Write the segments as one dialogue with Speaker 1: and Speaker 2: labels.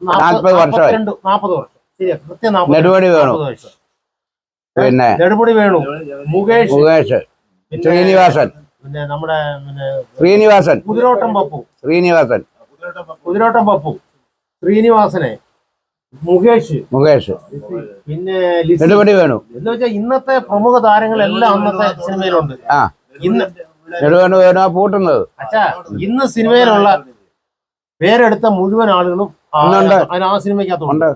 Speaker 1: നാൽപ്പത് വർഷം. ശരിയാ കൃത്യം നാൽപ്പത്
Speaker 2: നെടുപടി വേണു.
Speaker 1: നാൽപ്പത് വയസ്സ്
Speaker 2: പിന്നെ?
Speaker 1: നെടുപടി വേണു. മുകേഷ്.
Speaker 2: മുകേഷ്. ശ്രീനിവാസൻ.
Speaker 1: പിന്നെ നമ്മുടെ പിന്നെ
Speaker 2: ശ്രീനിവാസൻ.
Speaker 1: കുതിരോട്ടം പപ്പു.
Speaker 2: ശ്രീനിവാസൻ.
Speaker 1: കുതിരോട്ടം പപ്പു. ശ്രീനിവാസനെ. മുകേഷ്.
Speaker 2: മുകേഷ്.
Speaker 1: പിന്നെ
Speaker 2: നെടുപടി വേണു.
Speaker 1: എന്ന് വെച്ചാൽ ഇന്നത്തെ പ്രമുഖ താരങ്ങളെല്ലാം അന്നത്തെ സിനിമയിലുണ്ട്.
Speaker 2: ആ.
Speaker 1: ഇന്ന്
Speaker 2: നെടുവേണു വേണു ആ പൂട്ടുന്നത്.
Speaker 1: അച്ഛാ ഇന്ന് സിനിമയിലുള്ള പേരെടുത്ത മുഴുവൻ ആളുകളും ആ-. അതിന് ആ സിനിമയ്ക്കകത്തുണ്ട്.
Speaker 2: ഉണ്ട്.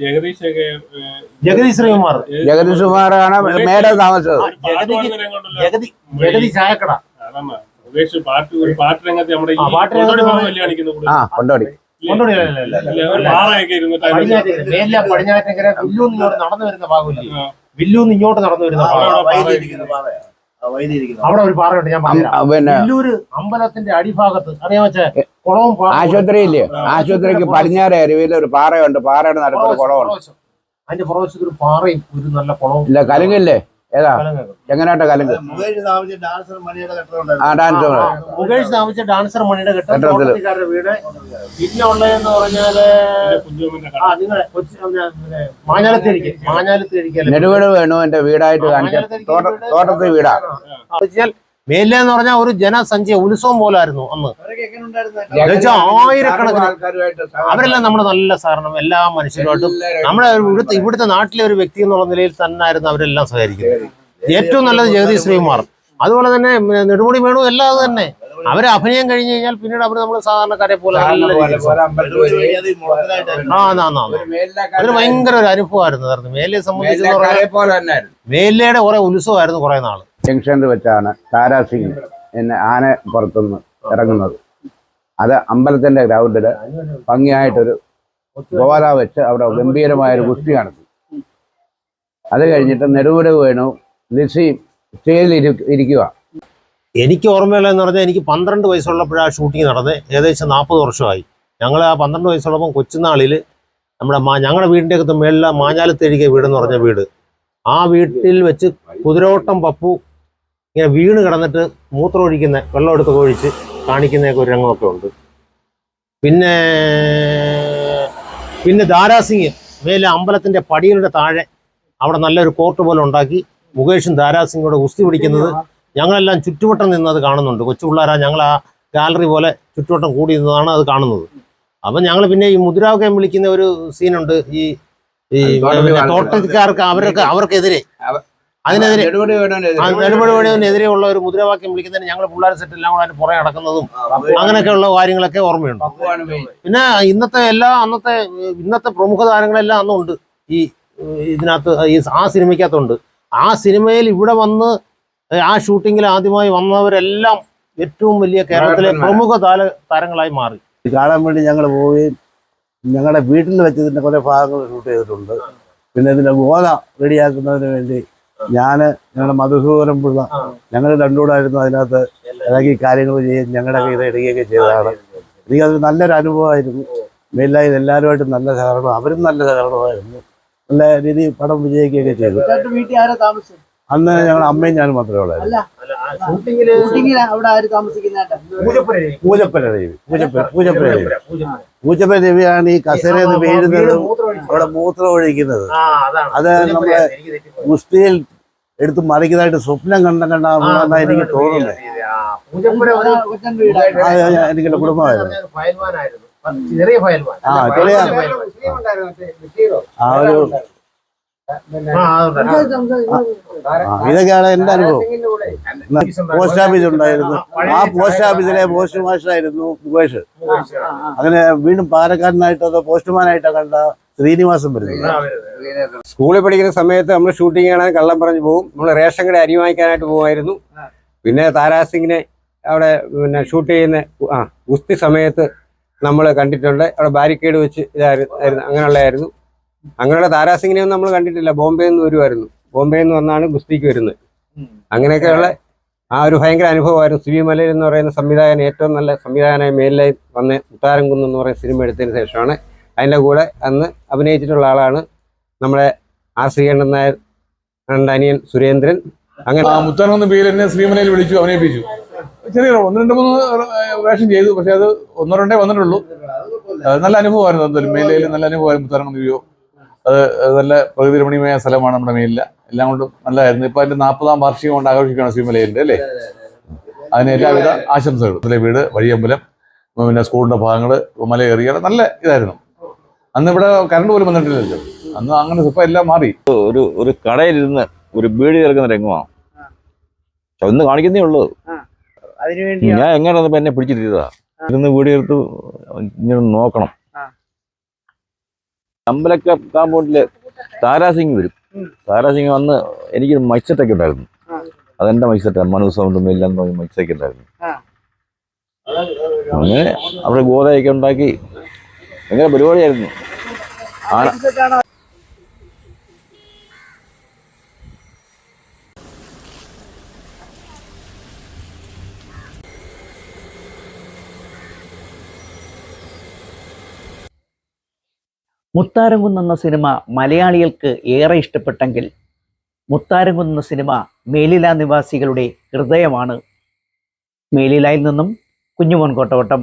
Speaker 3: ജഗദീഷ് ഒക്കെ
Speaker 1: ജഗതി ശ്രീകുമാർ.
Speaker 2: ജഗദീഷ് കുമാറാണ് മേഡം താമസിച്ചത്.
Speaker 1: ജഗതിക്ക് ജഗതി ജഗതി ചായക്കട.
Speaker 3: മുകേഷ് പാട്ട് ഒരു പാട്ട് രംഗത്ത് നമ്മുടെ ഈ
Speaker 1: ആ, പാട്ട് രംഗത്ത്
Speaker 3: കൊണ്ടോടി ഭാഗം വലിയ കാണിക്കുന്ന കൂടുതൽ.
Speaker 2: ആ കൊണ്ടോടി.
Speaker 1: കൊണ്ടുപോയി അല്ല, അല്ല, അല്ല.
Speaker 3: ഇല്ല, ഒരു പാറയൊക്കെ ഇരുന്നിട്ട് അതിന്റെ
Speaker 1: പടിഞ്ഞാറ്റേക്കര മേല വില്ലൂന്ന് ഇങ്ങോട്ട് നടന്നു വരുന്ന ഭാഗമില്ലേ. വില്ലൂന്ന് ഇങ്ങോട്ട് നടന്നു വരുന്ന ഭാഗം
Speaker 3: അവിടെ പാറ
Speaker 1: അവിടെ ഒരു പാറയുണ്ട് ഞാൻ
Speaker 2: പിന്നെ
Speaker 1: വില്ലൂര് അമ്പലത്തിന്റെ അടിഭാഗത്ത് അറിയാൻ വെച്ച കുളവും
Speaker 2: ആശുപത്രിയില്ലേ? ആശുപത്രിക്ക് പടിഞ്ഞാറ അരുവിയിൽ ഒരു പാറയുണ്ട്. പാറയുടെ നടക്കുന്ന
Speaker 1: കുളവുണ്ട്.
Speaker 2: കുളമുണ്ട്
Speaker 1: അതിന്റെ പുറവശത്തൊരു പാറയും ഒരു നല്ല കുളവും.
Speaker 2: ഇല്ല കലുങ്കില്ലേ? ഏതാ. ചെങ്ങനാട്ട കലുങ്ക്
Speaker 4: മുകേഷ് താമസിച്ച ഡാൻസർ മണിയുടെ കെട്ടിടമുണ്ടായിരുന്നു
Speaker 2: ആ ഡാൻസ്
Speaker 1: മുകേഷ് താമസിച്ച ഡാൻസർ മണിയുടെ കെട്ടിടത്തിൽ വീട്. പിന്നെ ഉള്ളതെന്ന് പറഞ്ഞാൽ മാഞ്ഞാലത്തേരിക്ക് മാഞ്ഞാലത്തേരിക്കല്ലേ
Speaker 2: നെടുവീട് വേണു എന്റെ വീടായിട്ട് തോട്ട തോട്ടത്തിൽ വീടാ.
Speaker 1: മേലെ എന്ന് പറഞ്ഞാൽ ഒരു ജനസഞ്ചയ ഉത്സവം പോലായിരുന്നു അന്ന്. ആയിരക്കണക്കിന് അവരെല്ലാം നമ്മുടെ നല്ല സഹകരണം എല്ലാ മനുഷ്യരുമായിട്ടും നമ്മുടെ ഇവിടുത്തെ ഇവിടുത്തെ നാട്ടിലെ ഒരു വ്യക്തി എന്നുള്ള നിലയിൽ തന്നെ ആയിരുന്നു അവരെല്ലാം സഹകരിക്കുന്നത്. ഏറ്റവും നല്ലത് ജഗദീഷ് ശ്രീകുമാർ. അതുപോലെ തന്നെ നെടുമുടി വേണു എല്ലാം അത് തന്നെ. അവരെ അഭിനയം കഴിഞ്ഞു കഴിഞ്ഞാൽ പിന്നീട് അവർ നമ്മൾ സാധാരണക്കാരെ പോലെ അതൊരു ഭയങ്കര ഒരു അനുഭവമായിരുന്നു മേലെ മേലയെ സംബന്ധിച്ച് പറഞ്ഞാൽ
Speaker 2: പോലെ തന്നെ
Speaker 1: മേലയുടെ കുറെ ഉത്സവമായിരുന്നു കുറെ നാൾ.
Speaker 2: ജംഗ്ഷനിൽ വെച്ചാണ് താരാസിംഗ് എന്നെ ആന പുറത്തുനിന്ന് ഇറങ്ങുന്നത്. അത് അമ്പലത്തിന്റെ ഗ്രൗണ്ടിൽ ഭംഗിയായിട്ടൊരു ഗോല വെച്ച് അവിടെ ഗംഭീരമായൊരു ഗുസ്തി നടത്തി അത് കഴിഞ്ഞിട്ട് നെരുവിടെ വേണു ലിസി സ്റ്റേജിൽ ഇരി- ഇരിക്കുക
Speaker 1: എനിക്ക് ഓർമ്മയുള്ളതെന്ന് പറഞ്ഞാൽ എനിക്ക് പന്ത്രണ്ട് വയസ്സുള്ളപ്പോഴാണ് ഷൂട്ടിംഗ് നടന്നത്. ഏകദേശം നാൽപ്പത് വർഷമായി. ഞങ്ങൾ ആ പന്ത്രണ്ട് വയസ്സുള്ളപ്പം കൊച്ചുനാളിൽ നമ്മുടെ മാ ഞങ്ങളുടെ വീടിന്റെ അകത്ത് മേളിലെ മാഞ്ഞാലത്തേഴിക വീടെന്ന് പറഞ്ഞ വീട്. ആ വീട്ടിൽ വെച്ച് കുതിരോട്ടം പപ്പു ഇങ്ങനെ വീണ് കിടന്നിട്ട് മൂത്രം ഒഴിക്കുന്ന വെള്ളം എടുത്ത് ഒഴിച്ച് കാണിക്കുന്നതൊക്കെ ഒരു രംഗമൊക്കെ ഉണ്ട്. പിന്നെ പിന്നെ ദാരാസിംഗ് മേലെ അമ്പലത്തിന്റെ പടികളുടെ താഴെ അവിടെ നല്ലൊരു കോർട്ട് പോലെ ഉണ്ടാക്കി മുകേഷും ദാരാസിംഗോട് കുസ്തി പിടിക്കുന്നത് ഞങ്ങളെല്ലാം ചുറ്റുവട്ടം നിന്ന് അത് കാണുന്നുണ്ട്. കൊച്ചു പിള്ളേരാ ഞങ്ങൾ ആ ഗാലറി പോലെ ചുറ്റുവട്ടം കൂടി നിന്നതാണ് അത് കാണുന്നത്. അപ്പം ഞങ്ങൾ പിന്നെ ഈ മുദ്രാവകം വിളിക്കുന്ന ഒരു സീനുണ്ട് ഈ ഈ തോട്ടക്കാർക്ക് അവരൊക്കെ അവർക്കെതിരെ
Speaker 2: അവ-
Speaker 1: അതിനെതിരെ ഉള്ള ഒരു മുദ്രാവാക്യം വിളിക്കുന്നതിന് ഞങ്ങൾ പിള്ളേർ സെറ്റ് എല്ലാം കൂടെ അതിന് പുറകെ നടക്കുന്നതും അങ്ങനെയൊക്കെയുള്ള കാര്യങ്ങളൊക്കെ ഓർമ്മയുണ്ട്. പിന്നെ ഇന്നത്തെ എല്ലാ അന്നത്തെ ഇന്നത്തെ പ്രമുഖ താരങ്ങളെല്ലാം അന്നും ഉണ്ട്. ഈ ഇതിനകത്ത് ഈ ആ സിനിമയ്ക്കകത്തുണ്ട്. ആ സിനിമയിൽ ഇവിടെ വന്ന് ആ ഷൂട്ടിങ്ങിൽ ആദ്യമായി വന്നവരെല്ലാം ഏറ്റവും വലിയ കേരളത്തിലെ പ്രമുഖ താര താരങ്ങളായി മാറി.
Speaker 4: കാണാൻ വേണ്ടി ഞങ്ങൾ പോവുകയും ഞങ്ങളുടെ വീട്ടിൽ വെച്ച് കുറേ കുറെ ഭാഗങ്ങൾ ഷൂട്ട് ചെയ്തിട്ടുണ്ട്. പിന്നെ ഇതിന്റെ ഗോല റെഡിയാക്കുന്നതിന് വേണ്ടി ഞാൻ ഞങ്ങളുടെ മധുസൂദനം പിള്ള ഞങ്ങൾ രണ്ടുകൂടായിരുന്നു അതിനകത്ത് ഇറങ്ങി കാര്യങ്ങൾ ചെയ്യുകയും ഞങ്ങളുടെ കയ്യിൽ ഇടുകയൊക്കെ ചെയ്തതാണ്. എനിക്കത് നല്ലൊരു അനുഭവമായിരുന്നു. മെയിലായി എല്ലാവരുമായിട്ടും നല്ല സഹകരണം അവരും നല്ല സഹകരണമായിരുന്നു. നല്ല രീതിയിൽ പടം വിജയിക്കുകയൊക്കെ ചെയ്തു. അന്ന് ഞങ്ങളുടെ അമ്മയും ഞാനും മാത്രമേ ഉള്ളായിരുന്നു.
Speaker 5: ഷൂട്ടിങ്ങിൽ അവിടെ ആര് താമസിക്കുന്നതായിട്ട്
Speaker 4: ദേവി ദേവിയാണ് ഈ കസേരയിൽ വീഴുന്നതും. അവിടെ മൂത്രം ഒഴിക്കുന്നത്.
Speaker 1: ആ അതാണ്.
Speaker 4: അത്
Speaker 1: നമ്മുടെ മുസ്തിയിൽ.
Speaker 4: ഗുസ്തിയിൽ എടുത്ത് മറിക്കുന്നതായിട്ട് സ്വപ്നം കണ്ട കണ്ടാണ് എനിക്ക് തോന്നുന്നത് എനിക്ക് കുടുംബമായിരുന്നു.
Speaker 1: ചെറിയ ഫയൽമാൻ.
Speaker 4: ആ, ചെറിയ-
Speaker 1: ഫയൽമാൻ.
Speaker 4: ആ ഒരു ഇതൊക്കെയാണ് എന്റെ അനുഭവം. പോസ്റ്റ് ഓഫീസ് ഉണ്ടായിരുന്നു. ആ പോസ്റ്റ് ഓഫീസിലെ പോസ്റ്റ് മാസ്റ്റർ ആയിരുന്നു മുകേഷ്. അങ്ങനെ വീണ്ടും പാലക്കാരനായിട്ട് അതോ പോസ്റ്റ്മാനായിട്ടോ കണ്ട ശ്രീനിവാസം വരുന്നു
Speaker 6: സ്കൂളിൽ പഠിക്കുന്ന സമയത്ത് നമ്മൾ ഷൂട്ടിംഗ് കാണാൻ കള്ളം പറഞ്ഞു പോകും നമ്മൾ റേഷൻ കട അരി വാങ്ങിക്കാനായിട്ട് പോകുമായിരുന്നു പിന്നെ താരാസിങ്ങിനെ അവിടെ പിന്നെ ഷൂട്ട് ചെയ്യുന്ന ആ ഗുസ്തി സമയത്ത് നമ്മൾ കണ്ടിട്ടുണ്ട്. അവിടെ ബാരിക്കേഡ് വെച്ച് ഇതായിരുന്നു അങ്ങനെയുള്ളതായിരുന്നു. അങ്ങനെയുള്ള താരാസിംഗിനെയൊന്നും ഒന്നും നമ്മൾ കണ്ടിട്ടില്ല. ബോംബെയിൽ നിന്ന് വരുമായിരുന്നു ബോംബെയിൽ നിന്ന് വന്നാണ് ഗുസ്തിക്ക് വരുന്നത്. അങ്ങനെയൊക്കെയുള്ള ആ ഒരു ഭയങ്കര അനുഭവമായിരുന്നു. സി വി മലയിൽ എന്ന് പറയുന്ന സംവിധായകൻ ഏറ്റവും നല്ല സംവിധായകനായി മേലിലായി വന്ന് മുത്താരംകുന്ന് എന്ന് പറയുന്ന സിനിമ എടുത്തതിന് ശേഷമാണ് അതിന്റെ കൂടെ അന്ന് അഭിനയിച്ചിട്ടുള്ള ആളാണ് നമ്മുടെ ആർ ശ്രീകണ്ഠൻ നായർ അനിയൻ സുരേന്ദ്രൻ. അങ്ങനെ
Speaker 7: മുത്താരംകുന്ന് പേര് എന്നെ ശ്രീമലയിൽ വിളിച്ചു അഭിനയിപ്പിച്ചു. ചെറിയ ഒന്ന് രണ്ട് മൂന്ന് വേഷം ചെയ്തു പക്ഷെ അത് ഒന്നോ രണ്ടേ വന്നിട്ടുള്ളൂ. നല്ല അനുഭവമായിരുന്നു എന്തായാലും മേലയിൽ നല്ല അനുഭവമായിരുന്നു മുത്താരംകുന്ന് ദ്വീപോ അത് നല്ല പ്രകൃതി രമണീയമായ സ്ഥലമാണ് നമ്മുടെ മേലില. എല്ലാം കൊണ്ടും നല്ലതായിരുന്നു. ഇപ്പൊ അതിന്റെ നാൽപ്പതാം വാർഷികം കൊണ്ട് ആഘോഷിക്കുകയാണ് ശ്രീമലയിലിന്റെ അല്ലേ? അതിന് എല്ലാവിധ ആശംസകളും. ഇതിലെ വീട് വഴിയമ്പലം പിന്നെ സ്കൂളിന്റെ ഭാഗങ്ങൾ മലയേറിയ നല്ല ഇതായിരുന്നു. അന്ന് ഇവിടെ കറണ്ട് പോലും വന്നിട്ടില്ലല്ലോ. അന്ന് അങ്ങനെ ഇപ്പൊ എല്ലാം മാറി.
Speaker 8: ഒരു ഒരു കടയിലിരുന്ന് ഒരു ബീഡി ചേർക്കുന്ന രംഗമാണ്. ഒന്ന് കാണിക്കുന്നേ ഉള്ളൂ. ഞാൻ എങ്ങനെ എന്നെ പിടിച്ചിരുന്നതാ ഇരുന്ന് വീഡിയോ എടുത്ത് ഇങ്ങനെ നോക്കണം. അമ്പലക്ക കാമ്പൗണ്ടിൽ താരാസിംഗ് വരും താരാസിംഗ് വന്ന് എനിക്ക് മൈസെറ്റൊക്കെ ഉണ്ടായിരുന്നു. അതെന്റെ മൈസെറ്റ് മനു സൗണ്ട് മെല്ലെന്ന് പറഞ്ഞ ഉണ്ടായിരുന്നു. അങ്ങനെ അവിടെ ഗോതയൊക്കെ ഉണ്ടാക്കി ഭയങ്കര പരിപാടിയായിരുന്നു ആന
Speaker 9: മുത്താരംകുന്ന് എന്ന സിനിമ മലയാളികൾക്ക് ഏറെ ഇഷ്ടപ്പെട്ടെങ്കിൽ മുത്താരംകുന്ന് എന്ന സിനിമ മേലില നിവാസികളുടെ ഹൃദയമാണ്. മേലിലായിൽ നിന്നും കുഞ്ഞുമോൻ കോട്ടവട്ടം.